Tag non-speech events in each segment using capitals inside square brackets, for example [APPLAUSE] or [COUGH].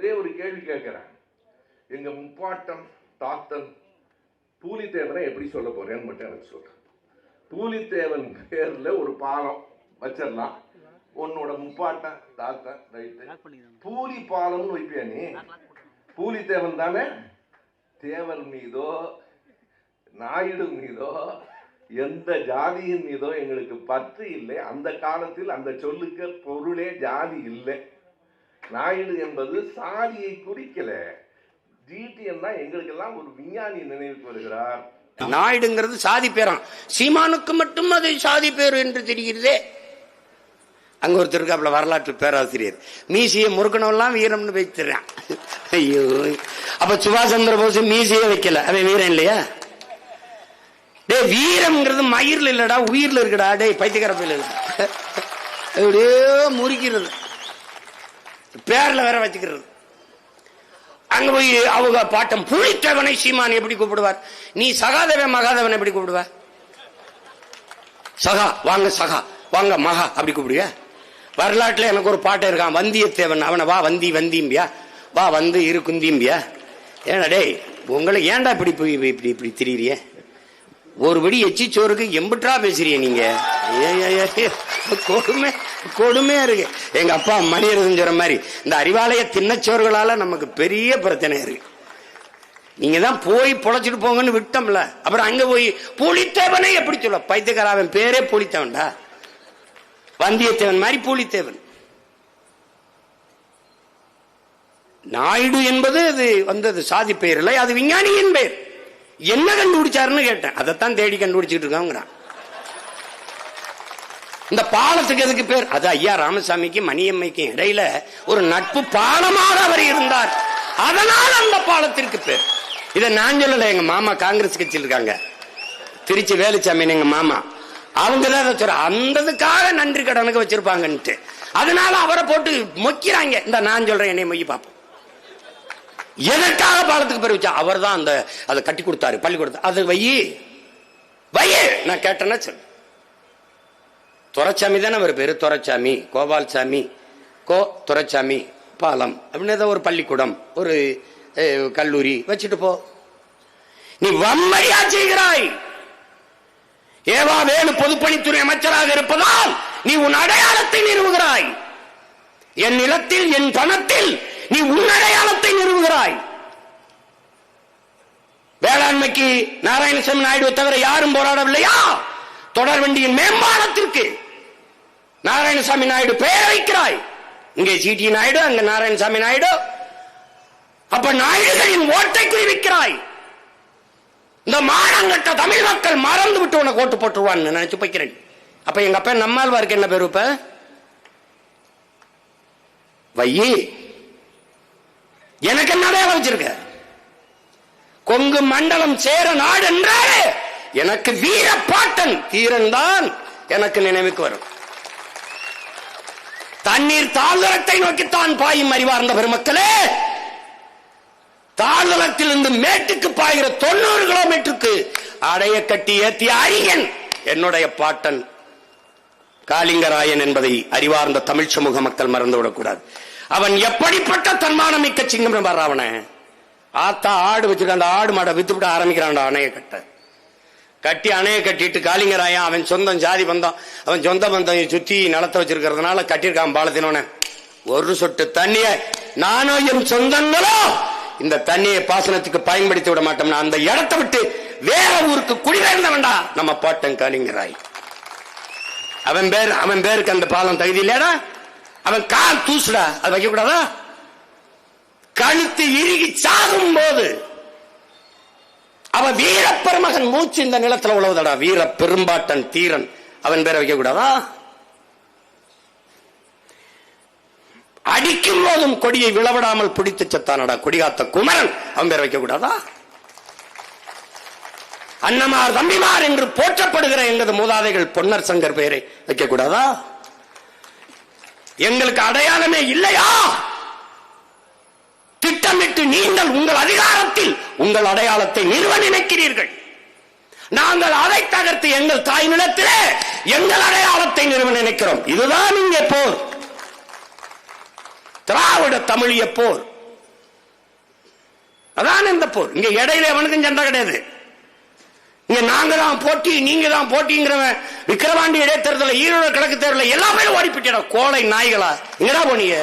ஒரே ஒரு கேள்வி கேட்கிறேன். எங்க முப்பாட்டம் தாத்தன் பூலித்தேவனை எப்படி சொல்ல போறேன்னு மட்டும் எனக்கு சொல்றேன். பூலித்தேவன் பேர்ல ஒரு பாலம் வச்சிடலாம். உன்னோட முப்பாட்டன் தாத்தன் ரைட்டு. பூலி பாலம்னு வைப்பியா நீ? பூலித்தேவன் தானே? தேவர் மீதோ நாயுடு மீதோ எந்த ஜாதியின் மீதோ எங்களுக்கு பற்று இல்லை. அந்த காலத்தில் அந்த சொல்லுக்கு பொருளே ஜாதி இல்லை. நாயுடு என்பது சாதியை குறிக்கல. ஜிடிஎன் தான் எங்களுக்கெல்லாம் ஒரு விஞ்ஞானி நினைவுக்கு வருகிறார். நாயுடுங்கிறது சாதி பேரம். சீமானுக்கு மட்டும் அது சாதி பேர் என்று தெரிகிறதே. அங்க ஒருத்தர் இருக்காப்புல வரலாற்று பேராசிரியர். மீசிய முறுக்கணவெல்லாம் வீரம்னு வைத்துறான் ஐயோ. அப்ப சுபாஷ் சந்திர போஸ் மீசியே வைக்கல. அவன் வீரன் இல்லையா? டே வீரம்ங்கிறது மயிர்ல இல்லடா உயிர்ல இருக்குடா. டே பைத்தியக்கார பையில அப்படியே முறிக்கிறது பேர்ல வேற வச்சுக்கிறது. அங்க போய் அவங்க பாட்டம் புளித்தவனை சீமான் எப்படி கூப்பிடுவார்? நீ சகாதேவன் மகாதேவன் எப்படி கூப்பிடுவ? சகா வாங்க சகா வாங்க மகா அப்படி கூப்பிடுவ வரலாற்றுல எனக்கு ஒரு பாட்டு இருக்கான் வந்தியத்தேவன். அவனை வா வந்தி வந்தியம்பியா? வா வந்து இருக்குந்தியம்பியா ஏன்னா டேய் உங்களை ஏன்டா இப்படி இப்படி இப்படி இப்படி ஒருபடி எச்சி சோறுக்கு எம்பிட்டா பேசுறீங்க நீங்க? கொடுமை கொடுமையா இருக்கு. எங்க அப்பா மணியரசன் சொல்ற மாதிரி இந்த அறிவாலய தின்னச்சோறுகளால நமக்கு பெரிய பிரச்சனை இருக்கு. நீங்க தான் போய் பொழைச்சிட்டு போங்கன்னு விட்டோம்ல. அப்புறம் அங்க போய் புலித்தேவனை எப்படி சொல்ல? பைத்தியக்காரன் பேரே புலித்தேவன்டா. வந்தியத்தேவன் மாதிரி புலித்தேவன். நாயுடு என்பது அது வந்தது சாதி பெயர் இல்லை அது விஞ்ஞானியின் பெயர். என்ன கண்டுபிடிச்சாருன்னு கேட்டேன். அதைத்தான் தேடி கண்டுபிடிச்சிட்டு இருக்காங்கிறான் இந்த பாலத்துக்கு எதுக்கு பேர்? அது ஐயா ராமசாமிக்கும் மணியம்மைக்கும் இடையில ஒரு நட்பு பாலமாக அவர் இருந்தார். அதனால் அந்த பாலத்திற்கு பேர். இதை நான் சொல்லல எங்க மாமா காங்கிரஸ் கட்சியில் இருக்காங்க. திருச்சி வேலுச்சாமி எங்க மாமா. அவங்க தான் அதை சொல்ற அந்ததுக்காக நன்றி கடனுக்கு வச்சிருப்பாங்கன்ட்டு. அதனால அவரை போட்டு மொக்கிறாங்க. இந்த நான் சொல்றேன் என்னை மொய் பார்ப்போம் எதற்காக பாலத்துக்கு பேர் வச்சா அவர் தான் அந்த அதை கட்டி கொடுத்தாரு பள்ளிக்கூடத்தை அது வையி வையி நான் கேட்டேன்னா சொல்லு துரைச்சாமி தானே அவர் பேரு? துரைச்சாமி கோபால்சாமி கோ துரைச்சாமி பாலம் அப்படின்னு ஏதோ ஒரு பள்ளிக்கூடம் ஒரு கல்லூரி. வச்சுட்டு போ. நீ வம்மையா செய்கிறாய். ஏவா வேலு பொதுப்பணித்துறை அமைச்சராக இருப்பதால் நீ உன் அடையாளத்தை நிறுவுகிறாய். என் நிலத்தில் என் பணத்தில் நீ உன் அடையாளத்தை நிறுவுகிறாய். வேளாண்மைக்கு நாராயணசாமி நாயுடு தவிர யாரும் போராடவில்லையா? தொடர் வண்டியின் மேம்பாலத்திற்கு நாராயணசாமி நாயுடு பெயர் வைக்கிறாய். இங்கே சிடி நாயுடு அங்க நாராயணசாமி நாயுடு. அப்ப நாயுடுகளின் ஓட்டை குறிவிக்கிறாய். இந்த மானங்கட்ட தமிழ் மக்கள் மறந்து விட்டு உனக்கு ஓட்டு போட்டுருவான்னு நினைச்சு போய்க்கிறேன். அப்ப எங்க அப்பா நம்மாழ்வாருக்கு என்ன பேரு இப்ப? வையி. எனக்கு என்ன அடையாளம் வச்சிருக்க? கொங்கு மண்டலம் சேர நாடு என்றாலே எனக்கு வீரப்பாட்டன் தீரன் தான் எனக்கு நினைவுக்கு வரும். தண்ணீர் தாழ்தளத்தை நோக்கித்தான் பாயும் அறிவார்ந்த பெருமக்களே தாழ்தளத்திலிருந்து மேட்டுக்கு பாய்கிற தொண்ணூறு கிலோமீட்டருக்கு அடைய கட்டி ஏத்திய அரியன் என்னுடைய பாட்டன். காளிங்கராயன் என்பதை அறிவார்ந்த தமிழ் சமூக மக்கள் மறந்துவிடக்கூடாது. அவன் எப்படிப்பட்ட தன்மானம் மிக்க சிங்கம் வர்ற அவனை ஆத்தா ஆடு வச்சிருக்க அந்த ஆடு மாடை வித்துவிட ஆரம்பிக்கிறான்டா அணையை கட்ட. கட்டி அணையை கட்டிட்டு காலிங்கராயன் அவன் சொந்தம் ஜாதி பந்தம் அவன் சொந்த பந்தம் சுத்தி நிலத்தை வச்சிருக்கிறதுனால கட்டியிருக்கான் பாலத்தினோன. ஒரு சொட்டு தண்ணிய நானும் என் சொந்தங்களோ இந்த தண்ணியை பாசனத்துக்கு பயன்படுத்தி விட மாட்டோம்னா அந்த இடத்தை விட்டு வேற ஊருக்கு குடிபெயர்ந்தவன்டா நம்ம பாட்டன் காலிங்கராய் அவன் பேர் அவன் பேருக்கு அந்த பாலம் தகுதி இல்லையாடா? அவன் கால் தூசுடா. அது வைக்க கூடாதா கழுத்து இறுகி சாகும் போது அவன் வீர பெருமகன் மூச்சு இந்த நிலத்துல உழவுதடா. வீர பெரும்பாட்டன் தீரன். அவன் பேரை வைக்க கூடாதா அடிக்கும் போதும் கொடியை விளவிடாமல் பிடித்து செத்தானடா. கொடிகாத்த குமரன் அவன் பேரை வைக்க கூடாதா அன்னமார் தம்பிமார் என்று போற்றப்படுகிற எங்களது மூதாதைகள் பொன்னர் சங்கர் பெயரை வைக்கக்கூடாதா? எங்களுக்கு அடையாளமே இல்லையா? திட்டமிட்டு நீங்கள் உங்கள் அதிகாரத்தில் உங்கள் அடையாளத்தை நிறுவ நினைக்கிறீர்கள் நாங்கள் அதை தகர்த்து எங்கள் தாய் நிலத்திலே எங்கள் அடையாளத்தை நிறுவ நினைக்கிறோம் இதுதான் இங்கே போர். திராவிட தமிழிய போர். அதான் இந்த போர். இங்க இடையில எவனுக்கும் சண்டை கிடையாது. இங்க நாங்க தான் போட்டி நீங்க தான் போட்டிங்கிறவன் விக்கிரவாண்டி இடைத்தேர்தல ஈரோடு கிழக்கு தேர்தல எல்லா பேரும் ஓடி கோலை நாய்களா. எங்கடா போனீங்க?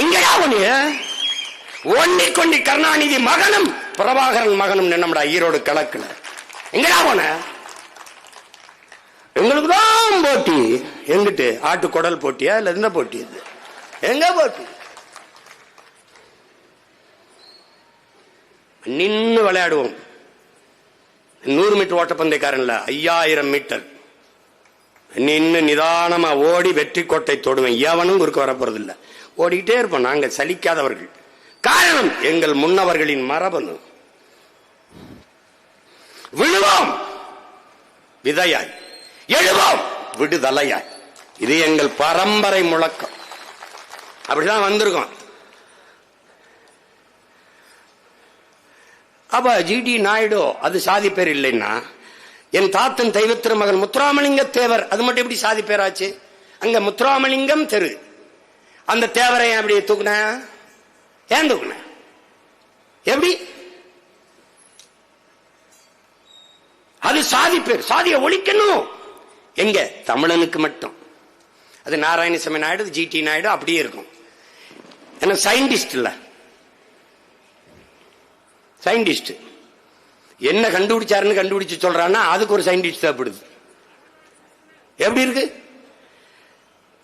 எங்கடா போனீங்க? ஒன்னி கொண்டி கருணாநிதி மகனும் பிரபாகரன் மகனும் நின்னம்டா ஈரோடு கிழக்குல. எங்கடா போன? எங்களுக்கு தான் போட்டி. எங்கிட்டு? ஆட்டு குடல் போட்டியா இல்ல என்ன போட்டி இது? எங்க போட்டி? நின்னு விளையாடுவோம். நூறு மீட்டர் ஓட்டப்பந்தயக்காரன்ல ஐயாயிரம் மீட்டர். நின்று நிதானமா ஓடி வெற்றி கோட்டை தொடுவேன். எவனும் குறுக்க வரப்போறது இல்லை ஓடிக்கிட்டே இருப்போம். நாங்க சலிக்காதவர்கள். காரணம் எங்கள் முன்னவர்களின் மரபணு. விழுவோம். விதையாய். எழுவோம். விடுதலையாய். இது எங்கள் பரம்பரை முழக்கம். அப்படிதான் வந்திருக்கோம். அப்ப ஜிடி நாயுடு அது சாதி பேர் இல்லைன்னா என் தாத்தன் தெய்வத்திரு மகன் முத்துராமலிங்க தேவர் அது மட்டும் எப்படி சாதி பேராச்சு? அங்க முத்துராமலிங்கம் தெரு. அந்த தேவரை ஏன் அப்படி தூக்குன? ஏன் தூக்குன? எப்படி? அது சாதி பேர் சாதியை ஒழிக்கணும். எங்க? தமிழனுக்கு மட்டும். அது நாராயணசாமி நாயுடு ஜிடி நாயுடு அப்படியே இருக்கும். ஏன்னா சயின்டிஸ்ட் இல்லை. சயின்டிஸ்ட். என்ன கண்டுபிடிச்சாருன்னு கண்டுபிடிச்சு சொல்றான்னா அதுக்கு ஒரு சயின்டிஸ்ட் தேவைப்படுது. எப்படி இருக்கு?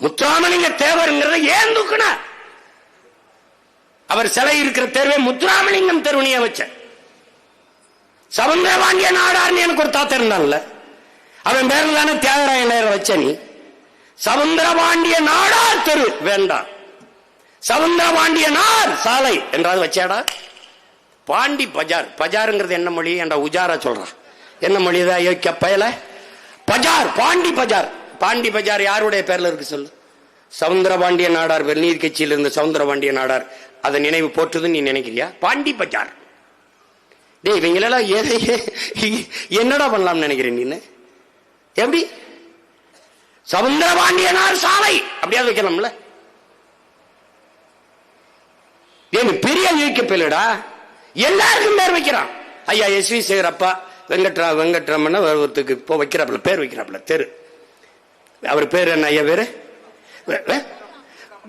முத்துராமலிங்க தேவருங்கிறத ஏன் தூக்குன அவர் சிலை இருக்கிற தேர்வை முத்துராமலிங்கம் தெருவனியா வச்ச சவுந்தரபாண்டிய நாடார்னு எனக்கு ஒரு தாத்தா இருந்தான்ல. அவன் பேர்ல தானே தியாகராய நேரம் வச்ச நீ. சமுந்திரபாண்டிய நாடார் தெரு வேண்டாம். சவுந்தரபாண்டிய நார் சாலை என்றாவது வச்சாடா? பாண்டி பஜார். பஜாருங்கிறது என்ன மொழி? என்ற உஜாரா சொல்றான் என்ன மொழி தான் யோக்கிய பயல. பஜார் பாண்டி பஜார். பாண்டி பஜார் யாருடைய பேர்ல இருக்கு சொல்லு? சவுந்தரபாண்டிய நாடார் வெந்நீர் கட்சியில் இருந்த சவுந்தரபாண்டிய நாடார் அதை நினைவு போற்றுதுன்னு நீ நினைக்கிறியா? பாண்டி பஜார். டேய் இவங்களெல்லாம் எதை என்னடா பண்ணலாம்னு நினைக்கிறேன் நீ எப்படி? சவுந்தரபாண்டியனார் சாலை. அப்படியாவது வைக்கலாம்ல. ஏன் பெரிய யோக்கிய எல்லாருக்கும் பேர் வைக்கிறான். ஐயா எஸ். வி சேகர் அப்பா வெங்கட்ரா வெங்கட்ராமன் ஒருத்தருக்கு இப்போ வைக்கிறாப்புல பேர் வைக்கிறாப்புல தெரு. அவர் பேர் என்ன ஐயா பேரு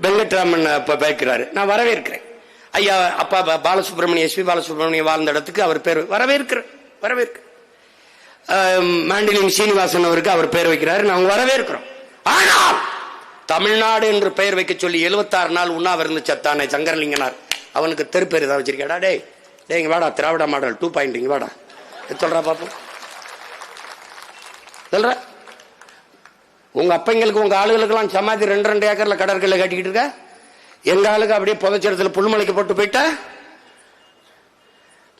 வெங்கட்ராமன் இப்போ வைக்கிறாரு நான் வரவேற்கிறேன். ஐயா அப்பா பாலசுப்ரமணியம் எஸ். பாலசுப்ரமணியம் வாழ்ந்த இடத்துக்கு அவர் பேர் வரவேற்கிறேன் வரவேற்க. ஆம், மாண்டிலிங் சீனிவாசன் அவருக்கு அவர் பெயர் வைக்கிறாரு. நாங்கள் வரவேற்கிறோம். ஆனால் தமிழ்நாடு என்று பெயர் வைக்க சொல்லி 76 நாள் உண்ணாவிருந்து சத்தானே சங்கரலிங்கனார். அவனுக்கு தெருப்பேர் பேர் ஏதாவது டே ஏங்க வாடா திராவிட மாடல் டூ பாயிண்ட் இங்க வாடா. இது பாப்போம் சொல்ற? உங்க அப்பங்களுக்கு உங்க ஆளுகளுக்கெல்லாம் சமாதி ரெண்டு ரெண்டு ஏக்கர்ல கடற்கரையில் கட்டிக்கிட்டு இருக்க? எங்க ஆளுக்கு அப்படியே புதைச்சஇடத்துல புல்மலைக்கு போட்டு போயிட்டா?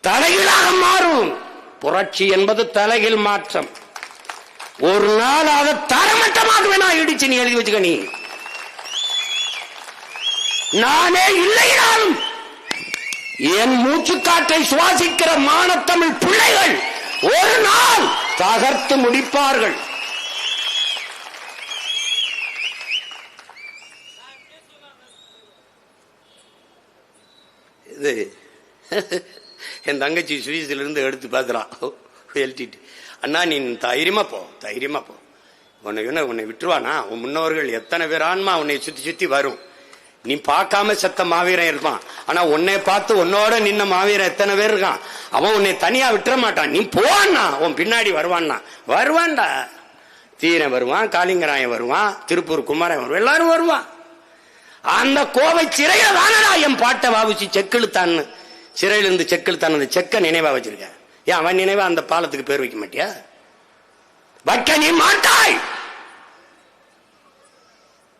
தலைகீழாக மாறும். புரட்சி என்பது தலைகீழ் மாற்றம். ஒரு நாள் அதை தரமட்டமாக வேணா இடிச்சு நீ எழுதி வச்சுக்க நீ. நானே இல்லைனாலும் என் மூச்சுக்காற்றை சுவாசிக்கிற மானத்தமிழ் பிள்ளைகள் ஒரு நாள் தகர்த்து முடிப்பார்கள். இது [LAUGHS] என் தங்கச்சி சுவிஸ்ல இருந்து எடுத்து பார்க்கறான். எழுத்திட்டு அண்ணா நீ தைரியமா போ தைரியமா போ. உன்னை என்ன உன்னை விட்டுருவானா? உன் முன்னோர்கள் எத்தனை பேர் ஆன்மா உன்னை சுத்தி சுத்தி வரும். நீ பார்க்காம செத்த மாவீரன் இருப்பான். ஆனா உன்னை பார்த்து உன்னோட நின்ன மாவீரன் எத்தனை பேர் இருக்கான்? அவன் உன்னை தனியா விட்டுற மாட்டான். நீ போவான்னா உன் பின்னாடி வருவான்னா. வருவான்டா. தீரன் வருவான் காளிங்கராயன் வருவான் திருப்பூர் குமாரன் வருவான். எல்லாரும் வருவான். அந்த கோவை சிறையில தானடா என் பாட்டை வாவிச்சு செக்கிழுத்தான்னு. சிறையில இருந்து செக்கிழுத்தான் அந்த செக்க நினைவா வச்சிருக்கேன் ஏன் அவன் நினைவா அந்த பாலத்துக்கு பேர் வைக்க மாட்டியா? வைக்க நீ மாட்டாய்!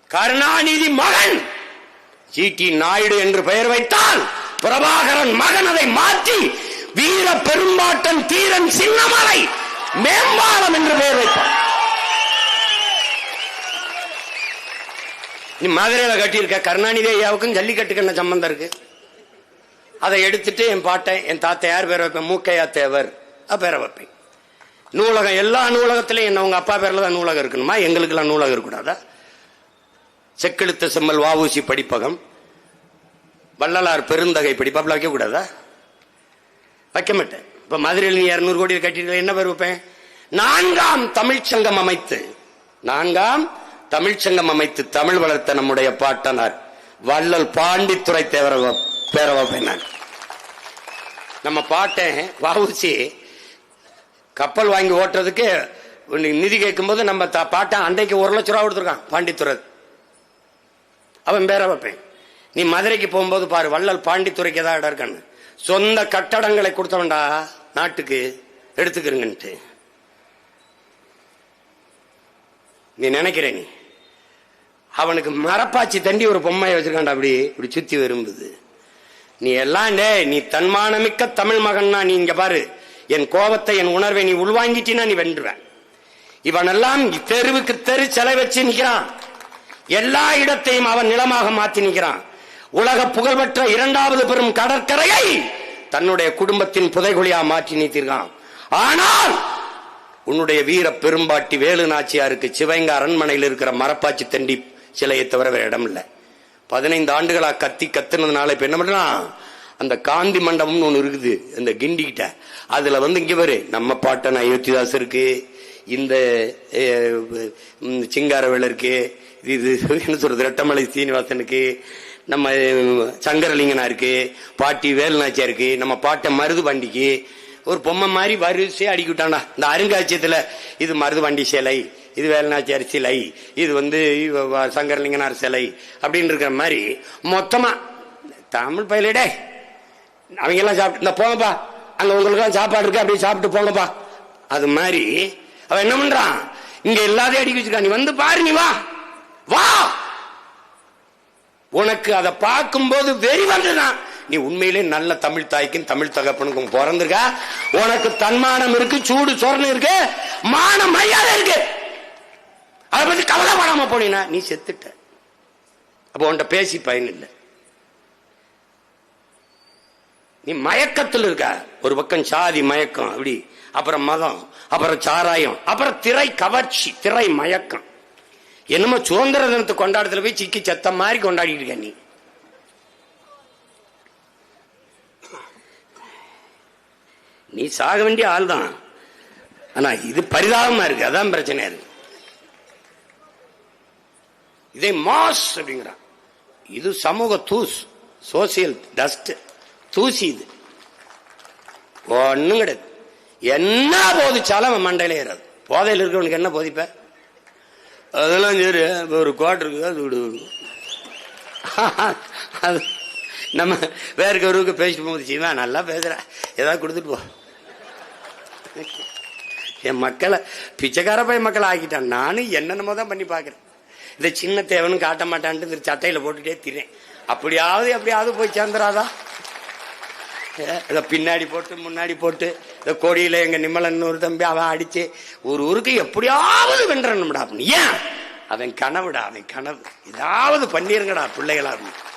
கருணாநிதி மகன்! சிடி நாயுடு என்று பெயர் வைத்தால் பிரபாகரன் மகன் அதை மாற்றி வீர பெரும்பாட்டன் தீரன் சின்னமலை மேம்பாலம் என்று பெயர் வைத்தார். நீ மதுரையில கட்டியிருக்க கருணாநிதி ஐயாவுக்கும் ஜல்லிக்கட்டுக்கு என்ன சம்பந்தம் இருக்கு? அதை எடுத்துட்டு என் பாட்டை என் தாத்தா யார் பேர் வைப்பேன்? மூக்கையா தேவர். அது பேரை வைப்பேன். நூலகம் எல்லா நூலகத்திலையும் என்ன உங்க அப்பா பேர்ல தான் நூலகம் இருக்கணுமா? எங்களுக்கெல்லாம் நூலகம் இருக்கக்கூடாதா? செக்கெழுத்த செம்மல் வாவூசி படிப்பகம். வள்ளலார் பெருந்தகை படிப்பாப்பில் வைக்க கூடாதா? வைக்க மாட்டேன். இப்ப மதுரையில் நீ இருநூறு கோடியில் கட்டிட்டு என்ன பேர் வைப்பேன்? நான்காம் தமிழ்ச்சங்கம் அமைத்து நான்காம் தமிழ்ச்சங்கம் அமைத்து தமிழ் வளர்த்த நம்முடைய பாட்டனார் வள்ளல் பாண்டித்துறை தேவர பேரவப்பேன் நான். நம்ம பாட்டேன் வவுசி கப்பல் வாங்கி ஓட்டுறதுக்கு நிதி கேட்கும்போது நம்ம பாட்டை அன்றைக்கு ஒரு லட்ச ரூபா கொடுத்துருக்கான் பாண்டித்துறை. அவன் பேர வைப்பேன் நீ மதுரைக்கு போகும்போது பாரு வள்ளல் பாண்டித்துறைக்கு ஏதாவது இடம் இருக்கான்னு. சொந்த கட்டடங்களை கொடுத்தவன்டா நாட்டுக்கு எடுத்துக்கிறங்கன்ட்டு நீ நினைக்கிற நீ? அவனுக்கு மரப்பாச்சி தண்டி ஒரு பொம்மையை வச்சிருக்கான்டா அப்படி இப்படி சுத்தி விரும்புது. நீ எல்லாம் டே நீ தன்மானமிக்க தமிழ் மகன்னா நீ இங்க பாரு. என் கோபத்தை என் உணர்வை நீ உள்வாங்கிட்டினா நீ வென்றுவேன் இவனெல்லாம் தெருவுக்கு தெரு செலை வச்சு நிக்கிறான். எல்லா இடத்தையும் அவன் நிலமாக மாற்றி நிற்கிறான். உலக புகழ்பெற்ற இரண்டாவது பெரும் கடற்கரையை தன்னுடைய குடும்பத்தின் புதைகுழியா மாற்றி நீத்திருக்கான். ஆனால் உன்னுடைய வீர பெரும்பாட்டி வேலு நாச்சியாருக்கு சிவங்க அரண்மனையில் இருக்கிற மரப்பாச்சி தண்டி சிலையை தவிர வேற இடம் இல்லை பதினைந்து ஆண்டுகளா கத்தி கத்துனதுனால இப்ப என்ன பண்றான் அந்த காந்தி மண்டபம்னு ஒன்று இருக்குது இந்த கிண்டிக்கிட்ட அதுல வந்து இங்க பாரு நம்ம பாட்டன் அயோத்திதாஸ் இருக்கு இந்த சிங்காரவேல் இருக்கு இது என்ன சொல்றது ரெட்டமலை சீனிவாசனுக்கு நம்ம சங்கரலிங்கனா இருக்கு பாட்டி வேலுநாச்சியா இருக்கு நம்ம பாட்டை மருது வண்டிக்கு ஒரு பொம்மை மாதிரி வரிசையா அடிக்கி விட்டானா இந்த அருங்காட்சியத்துல இது மருது வண்டி சிலை இது வேலுநாச்சியார் சிலை இது வந்து சங்கரலிங்கனார் சிலை அப்படின்னு இருக்கிற மாதிரி மொத்தமா தமிழ் பயிலடே அவங்க எல்லாம் சாப்பிட்டு இந்த போங்கப்பா அங்க உங்களுக்கு சாப்பாடு இருக்கு அப்படியே சாப்பிட்டு போங்கப்பா. அது மாதிரி அவன் என்ன பண்றான்? இங்க எல்லாத்தையும் அடிக்க வச்சிருக்கான். நீ வந்து பாரு நீ வா. வா! உனக்கு அதை பார்க்கும்போது வெறி வந்துதான் நீ உண்மையிலே நல்ல தமிழ் தாய்க்கும் தமிழ் தகப்பனுக்கும் பிறந்திருக்க. உனக்கு தன்மானம் இருக்கு சூடு சொரணம் இருக்கு மான மரியாதை இருக்கு. அதை பத்தி கவலைப்படாம போனீனா நீ செத்துட்ட. அப்ப உன்கிட்ட பேசி பயன் இல்லை. நீ மயக்கத்தில் இருக்க. ஒரு பக்கம் சாதி மயக்கம் அப்படி. அப்புறம் மதம் அப்புறம் சாராயம் அப்புறம் திரை கவர்ச்சி திரை மயக்கம். என்னமோ சுதந்திர தினத்தை கொண்டாடத்துல போய் சிக்கி செத்த மாதிரி கொண்டாடிட்டு இருக்க நீ. நீ சாக வேண்டிய ஆள் தான். ஆனா இது பரிதாபமா இருக்கு. அதான் பிரச்சனையா இருக்கு இதே மாஸ் அப்படிங்கிறான். இது சமூக தூஸ் சோசியல் டஸ்ட் தூசி இது. ஒண்ணும் கிடையாது. என்ன போதிச்சாலும் அவன் மண்டையில ஏறாது. போதையில் இருக்கிறவனுக்கு என்ன போதிப்பேன் அதெல்லாம் சரி. இப்போ ஒரு குவார்டர் இருக்கு அது விடு [LAUGHS] அது நம்ம வேற கவருக்கு பேசிட்டு போகுது சீமா நல்லா பேசுகிற ஏதாவது கொடுத்துட்டு போ. என் மக்களை பிச்சைக்கார பையன் மக்களை ஆக்கிட்டான். நானும் என்னென்னமோ தான் பண்ணி பார்க்குறேன். இந்த சின்ன தேவனும் காட்ட மாட்டான்ட்டு இந்த போட்டுகிட்டே போட்டுட்டே திரேன் அப்படியாவது எப்படியாவது போய் சேர்ந்துடாதான் இதை பின்னாடி போட்டு முன்னாடி போட்டு இந்த கொடியில எங்க நிம்மலன் ஒரு தம்பி அவன் அடிச்சு ஒரு ஊருக்கு எப்படியாவது வென்றணும்டா அப்படின்னு ஏன்? அவன் கனவுடா அவன் கனவு. ஏதாவது பண்ணிருங்கடா பிள்ளைகளா அப்படின்னு